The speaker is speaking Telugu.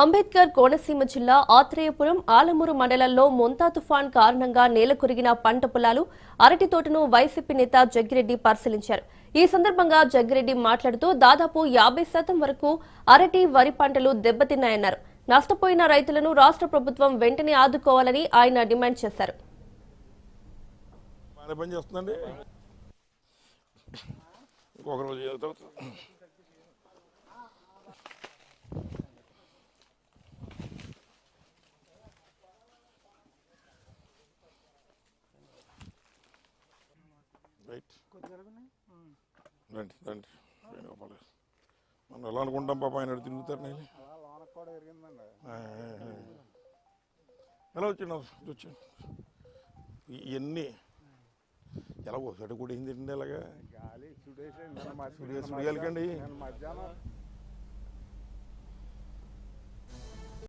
అంబేద్కర్ కోనసీమ జిల్లా ఆత్రేయపురం ఆలమూరు మండలంలో మొంతా తుఫాన్ కారణంగా నేలకొరిగిన పంట పొలాలు అరటి తోటను వైసీపీ నేత జగ్గిరెడ్డి పరిశీలించారు. ఈ సందర్భంగా జగ్గిరెడ్డి మాట్లాడుతూ దాదాపు యాభై శాతం వరకు అరటి వరి పంటలు దెబ్బతిన్నాయన్నారు. నష్టపోయిన రైతులను రాష్ట్ర ప్రభుత్వం వెంటనే ఆదుకోవాలని ఆయన డిమాండ్ చేశారు. రైట్ రండి రండి. వేణుగోపాల్ గారు. మనం ఎలా అనుకుంటాం పాప? ఆయన తిరుగుతారు నేను? ఎలా వచ్చిండు వచ్చాను ఇవన్నీ. ఎలా ఒకసారి కూడా ఏంటండి అలాగా? గాలి సుడేసి సుడేసి? నిన్న మధ్యాహ్నం